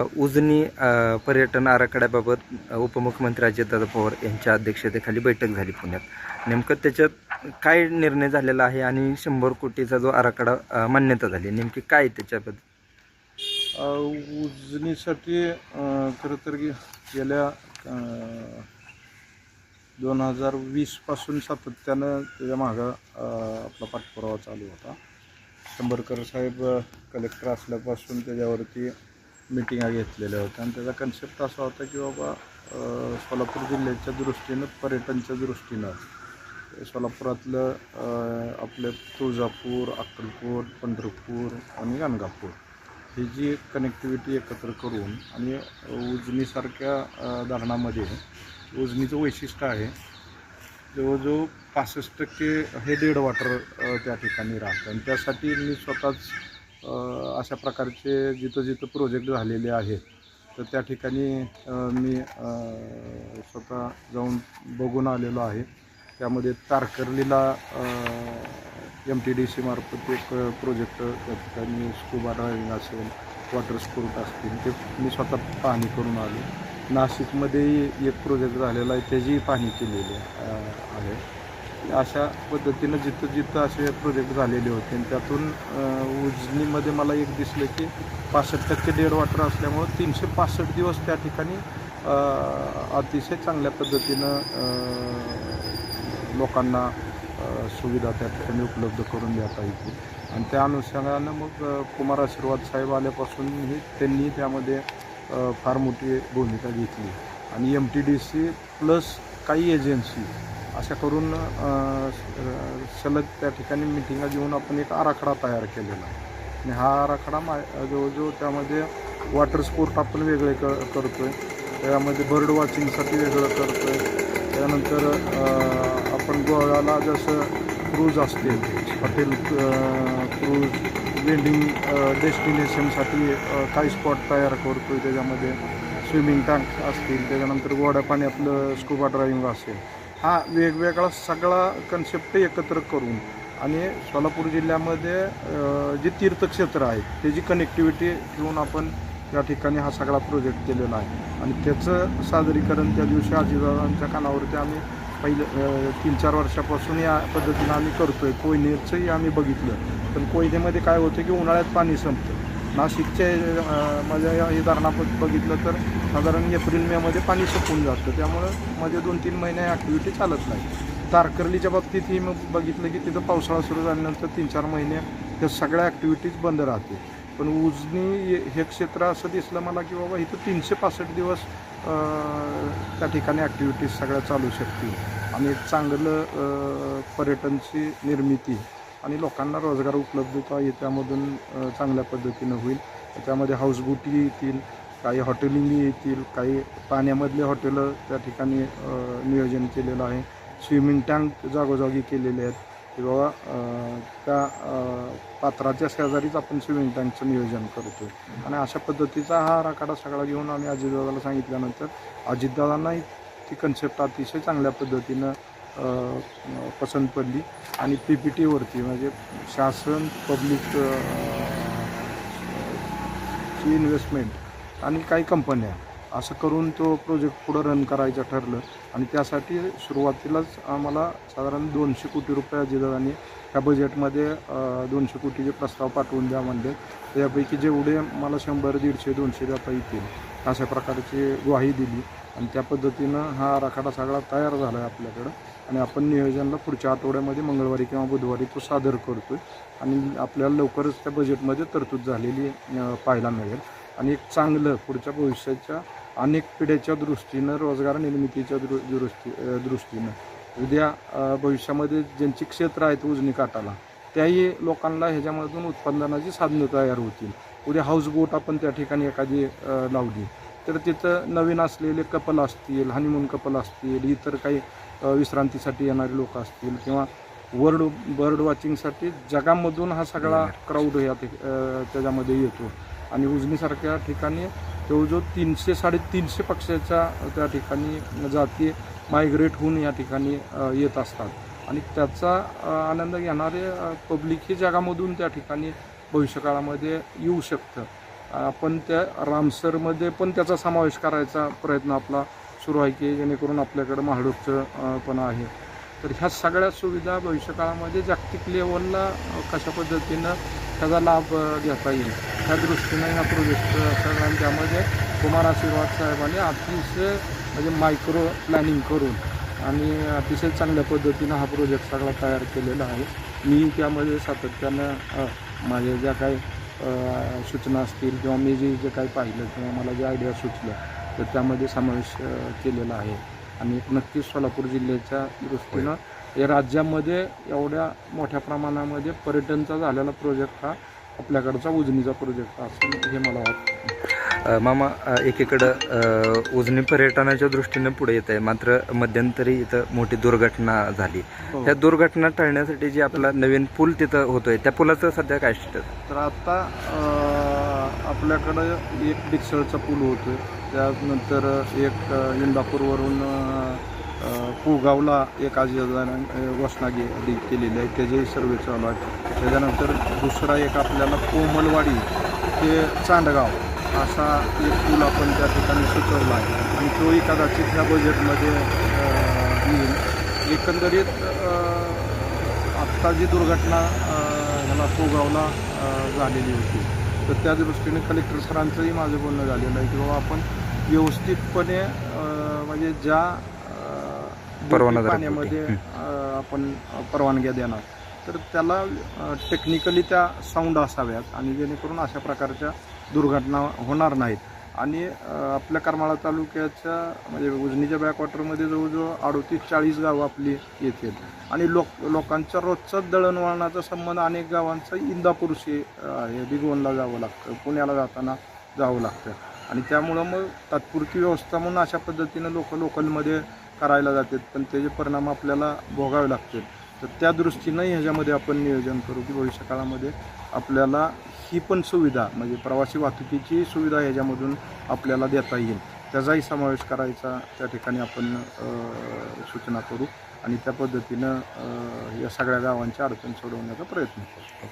उजनी पर्यटन आराखड्याबाबत उपमुख्यमंत्री अजितदादा पवार यांच्या अध्यक्षतेखाली बैठक झाली पुण्यात. नेमकं त्याच्यात काय निर्णय झालेला आहे आणि शंभर कोटीचा जो आराखडा मान्यता झाली नेमकी काय त्याच्याबद्दल? उजनीसाठी खरं तर गेल्या दोन हजार वीसपासून सातत्यानं त्याच्या मागं आपला पाठपुरावा चालू होता. शंभरकर साहेब कलेक्टर असल्यापासून त्याच्यावरती मिटिंगा घेतलेल्या होत्या. आणि त्याचा कन्सेप्ट असा होता की बाबा सोलापूर जिल्ह्याच्या दृष्टीनं पर्यटनच्या दृष्टीनं सोलापुरातलं आपलं तुळजापूर अक्कलपूर पंढरपूर आणि गाणगापूर ही जी कनेक्टिव्हिटी एकत्र करून आणि उजनीसारख्या धरणामध्ये उजनीचं वैशिष्ट्य आहे. जवळजवळ पासष्ट टक्के हे डेड वॉटर त्या ठिकाणी राहतं. आणि त्यासाठी मी स्वतःच अशा प्रकारचे जिथं जिथं प्रोजेक्ट झालेले आहेत तर त्या ठिकाणी मी स्वतः जाऊन बघून आलेलो आहे. त्यामध्ये तारकर्लीला एम टी डी सी मार्फत एक प्रोजेक्ट त्या ठिकाणी स्कूबा ड्रायव्हिंग असेल वॉटर स्पोर्ट असतील ते मी स्वतः पाहणी करून आलो. नाशिकमध्येही एक प्रोजेक्ट झालेला आहे त्याचीही पाहणी केलेली आहे. अशा पद्धतीनं जिथं जिथं असे प्रोजेक्ट झालेले होते. आणि त्यातून उजनीमध्ये मला एक दिसलं की पासष्ट टक्के डेड वॉटर असल्यामुळं तीनशे पासष्ट दिवस त्या ठिकाणी अतिशय चांगल्या पद्धतीनं लोकांना सुविधा त्या ठिकाणी उपलब्ध करून देता येतील. आणि त्या अनुषंगानं मग कुमार आशीर्वाद साहेब आल्यापासूनही त्यांनी त्यामध्ये फार मोठी भूमिका घेतली. आणि M T D C plus काही एजन्सी अशा करून सलग त्या ठिकाणी मिटिंगा घेऊन आपण एक आराखडा तयार केलेला आहे. आणि हा आराखडा मा जवळजवळ त्यामध्ये वॉटर स्पोर्ट आपण वेगळे क करतो आहे त्यामध्ये बर्ड वॉचिंगसाठी वेगळं करतो आहे त्यानंतर आपण गोव्याला जसं क्रूज असतील हॉटेल क्रूज वेंडिंग डेस्टिनेशनसाठी काही स्पॉट तयार करतो आहे त्याच्यामध्ये. स्विमिंग टँक असतील त्याच्यानंतर गोड्या पाणी आपलं स्कुबा ड्रायव्हिंग असेल. हा वेगवेगळा सगळा कन्सेप्ट एकत्र करून आणि सोलापूर जिल्ह्यामध्ये जे तीर्थक्षेत्र आहे त्याची कनेक्टिव्हिटी ठेवून आपण या ठिकाणी हा सगळा प्रोजेक्ट केलेला आहे. आणि त्याचं सादरीकरण त्या दिवशी आजीदादांच्या कानावरती आम्ही पहिलं तीन चार वर्षापासून या पद्धतीनं आम्ही करतोय. कोयनेचंही आम्ही बघितलं. पण कोयनेमध्ये काय होतं की उन्हाळ्यात पाणी संपतं. नाशिकच्या माझ्या या हे धरणापत बघितलं तर साधारण एप्रिल मेमध्ये पाणी सुकून जातं. त्यामुळं मध्ये दोन तीन महिने ॲक्टिव्हिटी चालत नाही. तारकर्लीच्या बाबतीतही मग बघितलं की तिथं पावसाळा सुरू झाल्यानंतर तीन चार महिने त्या सगळ्या ॲक्टिव्हिटीज बंद राहते पण उजनी हे क्षेत्र असं दिसलं मला की बाबा इथं तीनशे पासष्ट दिवस त्या ठिकाणी ॲक्टिव्हिटीज सगळ्या चालू शकतील. आणि एक चांगलं पर्यटनची निर्मिती. आणि लोकांना रोजगार उपलब्धता हे त्यामधून चांगल्या पद्धतीनं होईल. त्यामध्ये हाऊसबोटी येतील काही हॉटेलिंग येतील काही पाण्यामधले हॉटेलं त्या ठिकाणी नियोजन केलेलं आहे. स्विमिंग टँक जागोजागी केलेले आहेत. की बाबा त्या पात्राच्या शेजारीच आपण स्विमिंग टँकचं नियोजन करतो आणि अशा पद्धतीचा हा आराखडा सगळा घेऊन आम्ही अजितदादाला सांगितल्यानंतर अजितदादांनाही ती कन्सेप्ट अतिशय चांगल्या पद्धतीनं पसंत पडली. आणि पी पी टीवरती म्हणजे शासन पब्लिक ची इन्व्हेस्टमेंट आणि काही कंपन्या असं करून तो प्रोजेक्ट पुढं रन करायचं ठरलं. आणि त्यासाठी सुरुवातीलाच आम्हाला साधारण दोनशे कोटी रुपये अजितदादांनी ह्या बजेटमध्ये दोनशे कोटीचे प्रस्ताव पाठवून द्या म्हणले. त्यापैकी जेवढे मला शंभर दीडशे दोनशे देता येतील अशा प्रकारची ग्वाही दिली. आणि त्या पद्धतीनं हा आराखडा सगळा तयार झाला आहे आपल्याकडं. आणि आपण नियोजनला पुढच्या आठवड्यामध्ये मंगळवारी किंवा बुधवारी तो सादर करतो आहे आणि आपल्याला लवकरच त्या बजेटमध्ये तरतूद झालेली पाहायला मिळेल. आणि एक चांगलं पुढच्या भविष्याच्या अनेक पिढ्याच्या दृष्टीनं रोजगार निर्मितीच्या दृ दृष्टी दृष्टीनं. उद्या भविष्यामध्ये ज्यांची क्षेत्र आहेत उजनी काठाला त्याही लोकांना ह्याच्यामधून उत्पादनाची साधनं तयार होतील. उद्या हाऊस बोट आपण त्या ठिकाणी एखादी लावली. तर तिथं नवीन असलेले कपल असतील हनीमून कपल असतील इतर काही विश्रांतीसाठी येणारे लोक असतील किंवा वर्ड बर्ड वॉचिंगसाठी जगामधून हा सगळा क्राऊड या त्याच्यामध्ये येतो. आणि उजनीसारख्या ठिकाणी जवळजवळ तीनशे साडेतीनशे पक्षाच्या त्या ठिकाणी जाती मायग्रेट होऊन या ठिकाणी येत असतात. आणि त्याचा आनंद घेणारे पब्लिक ही जगामधून त्या ठिकाणी भविष्यकाळामध्ये येऊ शकतं. आपण त्या रामसरमध्ये पण त्याचा समावेश करायचा प्रयत्न आपला सुरू आहे की जेणेकरून आपल्याकडं महाडूकचं पण आहे. तर ह्या सगळ्या सुविधा भविष्यकाळामध्ये जागतिक लेवलला कशा पद्धतीनं त्याचा लाभ घेता येईल त्या दृष्टीनं ह्या प्रोजेक्ट सगळ्या त्यामध्ये कुमार आशीर्वाद साहेबांनी अतिशय म्हणजे मायक्रो प्लॅनिंग करून आणि अतिशय चांगल्या पद्धतीनं हा प्रोजेक्ट सगळा तयार केलेला आहे. मी त्यामध्ये सातत्यानं माझ्या ज्या काही सूचना असतील किंवा मी जे जे काही पाहिलं किंवा मला जे आयडिया सुचल्या तर त्यामध्ये समावेश केलेला आहे. आणि नक्कीच सोलापूर जिल्ह्याच्या दृष्टीनं या राज्यामध्ये एवढ्या मोठ्या प्रमाणामध्ये पर्यटनचा झालेला प्रोजेक्ट हा आपल्याकडचा उजनीचा प्रोजेक्ट असेल हे मला वाटतं. मामा एकीकडं उजनी पर्यटनाच्या दृष्टीनं पुढे येत आहे. मात्र मध्यंतरी इथं मोठी दुर्घटना झाली. हो. त्या दुर्घटना टाळण्यासाठी जे आपला नवीन पूल तिथं होतोय त्या पुलाचं सध्या काय स्टेटस तर आता आपल्याकडं एक डिक्सळचा पूल होतो त्यानंतर एक इंदापूरवरून पुगावला एक आज घोषणा गे डी- केलेली आहे. त्याचे सर्वे चालू आहे त्याच्यानंतर दुसरा एक आपल्याला कोमलवाडी ते चांदगाव. असा एक पूल आपण त्या ठिकाणी सुचवला आहे. आणि तोही कदाचित ह्या बजेटमध्ये येईल. एकंदरीत आत्ता जी दुर्घटना ह्याला पोगावला अ, झालेली होती तर त्या दृष्टीने कलेक्टर सरांचंही माझं बोलणं झालेलं आहे की बाबा आपण व्यवस्थितपणे म्हणजे ज्या अ, परवानाधारक पाण्यामध्ये आपण परवानग्या देणार तर त्याला टेक्निकली त्या साऊंड असाव्यात आणि जेणेकरून अशा प्रकारच्या दुर्घटना होणार नाहीत. आणि आपल्या करमाळा तालुक्याच्या म्हणजे उजनीच्या बॅकवॉटरमध्ये जवळजवळ अडोतीस चाळीस गावं आपली येतील. आणि लोक लोकांच्या रोजचा दळणवळणाचा संबंध अनेक गावांचा इंदापूरशी आहे दिगवणला जावं लागतं. पुण्याला जाताना जावं लागतं. आणि त्यामुळं मग तात्पुरती व्यवस्था म्हणून अशा पद्धतीनं लोक लोकलमध्ये करायला जातात. पण त्याचे परिणाम आपल्याला भोगावे लागतील तर त्या दृष्टीनं ह्याच्यामध्ये आपण नियोजन करू की भविष्य काळामध्ये आपल्याला ही पण सुविधा म्हणजे प्रवासी वाहतुकीची सुविधा ह्याच्यामधून आपल्याला देता येईल. त्याचाही समावेश करायचा त्या ठिकाणी आपण सूचना करू आणि त्या पद्धतीनं या सगळ्या गावांच्या अडचण सोडवण्याचा प्रयत्न करू.